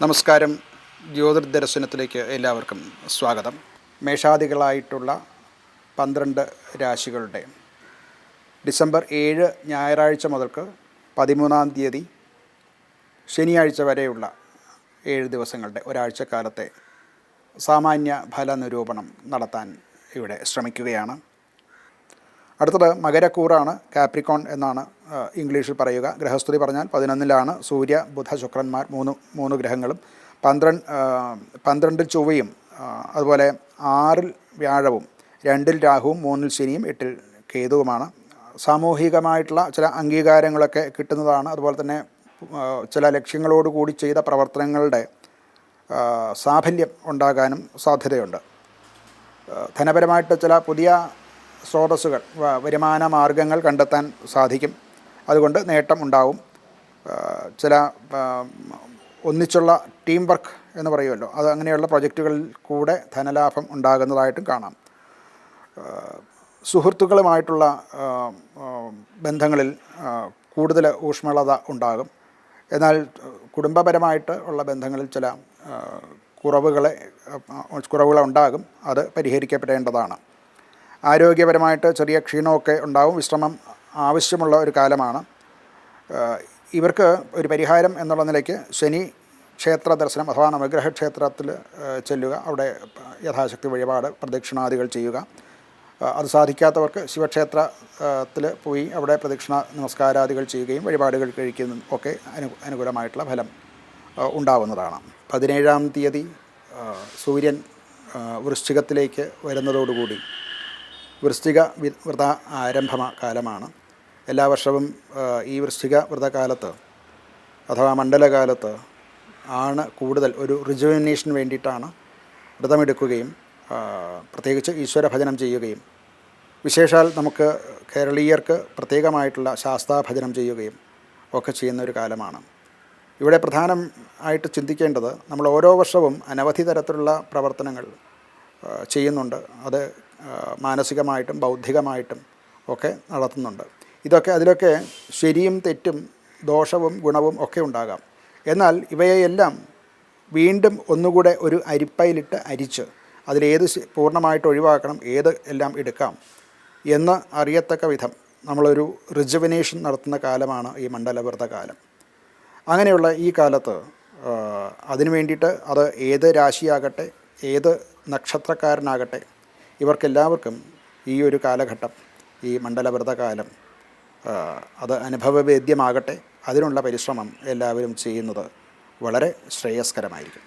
നമസ്കാരം. ജ്യോതിർദർശനത്തിലേക്ക് എല്ലാവർക്കും സ്വാഗതം. മേഷാദികളായിട്ടുള്ള പന്ത്രണ്ട് രാശികളുടെ ഡിസംബർ ഏഴ് ഞായറാഴ്ച മുതൽക്ക് പതിമൂന്നാം തീയതി ശനിയാഴ്ച വരെയുള്ള ഏഴ് ദിവസങ്ങളുടെ ഒരാഴ്ചക്കാലത്തെ സാമാന്യ ഫല നിരൂപണം നടത്താൻ ഇവിടെ ശ്രമിക്കുകയാണ്. അടുത്തത് മകരക്കൂറാണ് കാപ്രിക്കോൺ എന്നാണ് ഇംഗ്ലീഷിൽ പറയുക. ഗ്രഹസ്ഥിതി പറഞ്ഞാൽ പതിനൊന്നിലാണ് സൂര്യ ബുധ ശുക്രന്മാർ മൂന്ന് മൂന്ന് ഗ്രഹങ്ങളും. പന്ത്രണ്ട് പന്ത്രണ്ടിൽ ചൊവ്വയും അതുപോലെ ആറിൽ വ്യാഴവും രണ്ടിൽ രാഹുവും മൂന്നിൽ ശനിയും എട്ടിൽ കേതുവുമാണ്. സാമൂഹികമായിട്ടുള്ള ചില അംഗീകാരങ്ങളൊക്കെ കിട്ടുന്നതാണ്. അതുപോലെ തന്നെ ചില ലക്ഷ്യങ്ങളോട് കൂടി ചെയ്ത പ്രവർത്തനങ്ങളുടെ സാഫല്യം ഉണ്ടാകാനും സാധ്യതയുണ്ട്. ധനപരമായിട്ട് ചില പുതിയ സ്രോതസ്സുകൾ വരുമാന മാർഗങ്ങൾ കണ്ടെത്താൻ സാധിക്കും. അതുകൊണ്ട് നേട്ടം ഉണ്ടാവും. ചില ഒന്നിച്ചുള്ള ടീം വർക്ക് എന്ന് പറയുമല്ലോ അത് അങ്ങനെയുള്ള പ്രൊജക്റ്റുകളിൽ കൂടെ ധനലാഭം ഉണ്ടാകുന്നതായിട്ടും കാണാം. സുഹൃത്തുക്കളുമായിട്ടുള്ള ബന്ധങ്ങളിൽ കൂടുതൽ ഊഷ്മളത ഉണ്ടാകും. എന്നാൽ കുടുംബപരമായിട്ട് ഉള്ള ബന്ധങ്ങളിൽ ചില കുറവുകളെ കുറവുകൾ ഉണ്ടാകും. അത് പരിഹരിക്കപ്പെടേണ്ടതാണ്. ആരോഗ്യപരമായിട്ട് ചെറിയ ക്ഷീണമൊക്കെ ഉണ്ടാവും വിശ്രമം ആവശ്യമുള്ള ഒരു കാലമാണ്. ഇവർക്ക് ഒരു പരിഹാരം എന്നുള്ള നിലയ്ക്ക് ശനി ക്ഷേത്ര ദർശനം അഥവാ നവഗ്രഹ ക്ഷേത്രത്തിൽ ചെല്ലുക. അവിടെ യഥാശക്തി വഴിപാട് പ്രദക്ഷിണാദികൾ ചെയ്യുക. അത് സാധിക്കാത്തവർക്ക് ശിവക്ഷേത്രത്തിൽ പോയി അവിടെ പ്രദക്ഷിണ നമസ്കാരാദികൾ ചെയ്യുകയും വഴിപാടുകൾ കഴിക്കുന്നതും ഒക്കെ അനു അനുകൂലമായിട്ടുള്ള ഫലം ഉണ്ടാവുന്നതാണ്. പതിനേഴാം തീയതി സൂര്യൻ വൃശ്ചികത്തിലേക്ക് വരുന്നതോടുകൂടി വൃശ്ചിക വ്രത ആരംഭ കാലമാണ്. എല്ലാ വർഷവും ഈ വൃശ്ചിക വ്രതകാലത്ത് അഥവാ മണ്ഡലകാലത്ത് ആണ് കൂടുതൽ ഒരു റിജുവിനേഷന് വേണ്ടിയിട്ടാണ് വ്രതമെടുക്കുകയും പ്രത്യേകിച്ച് ഈശ്വര ഭജനം ചെയ്യുകയും വിശേഷാൽ നമുക്ക് കേരളീയർക്ക് പ്രത്യേകമായിട്ടുള്ള ശാസ്താഭജനം ചെയ്യുകയും ഒക്കെ ചെയ്യുന്ന ഒരു കാലമാണ്. ഇവിടെ പ്രധാനം ആയിട്ട് ചിന്തിക്കേണ്ടത് നമ്മൾ ഓരോ വർഷവും അനവധി തരത്തിലുള്ള പ്രവർത്തനങ്ങൾ ചെയ്യുന്നുണ്ട്. അത് മാനസികമായിട്ടും ബൗദ്ധികമായിട്ടും ഒക്കെ നടത്തുന്നുണ്ട്. ഇതൊക്കെ അതിലൊക്കെ ശരിയും തെറ്റും ദോഷവും ഗുണവും ഒക്കെ ഉണ്ടാകാം. എന്നാൽ ഇവയെല്ലാം വീണ്ടും ഒന്നുകൂടെ ഒരു അരിപ്പയിലിട്ട് അരിച്ച് അതിലേത് പൂർണമായിട്ട് ഒഴിവാക്കണം ഏത് എല്ലാം എടുക്കാം എന്ന് അറിയത്തക്ക വിധം നമ്മളൊരു റിജുവനേഷൻ നടത്തുന്ന കാലമാണ് ഈ മണ്ഡലവ്രത കാലം. അങ്ങനെയുള്ള ഈ കാലത്ത് അതിനു വേണ്ടിയിട്ട് അത് ഏത് രാശിയാകട്ടെ ഏത് നക്ഷത്രക്കാരനാകട്ടെ ഇവർക്കെല്ലാവർക്കും ഈ ഒരു കാലഘട്ടം ഈ മണ്ഡലവ്രതകാലം അത് അനുഭവവേദ്യമാകട്ടെ. അതിനുള്ള പരിശ്രമം എല്ലാവരും ചെയ്യുന്നത് വളരെ ശ്രേയസ്കരമായിരിക്കും.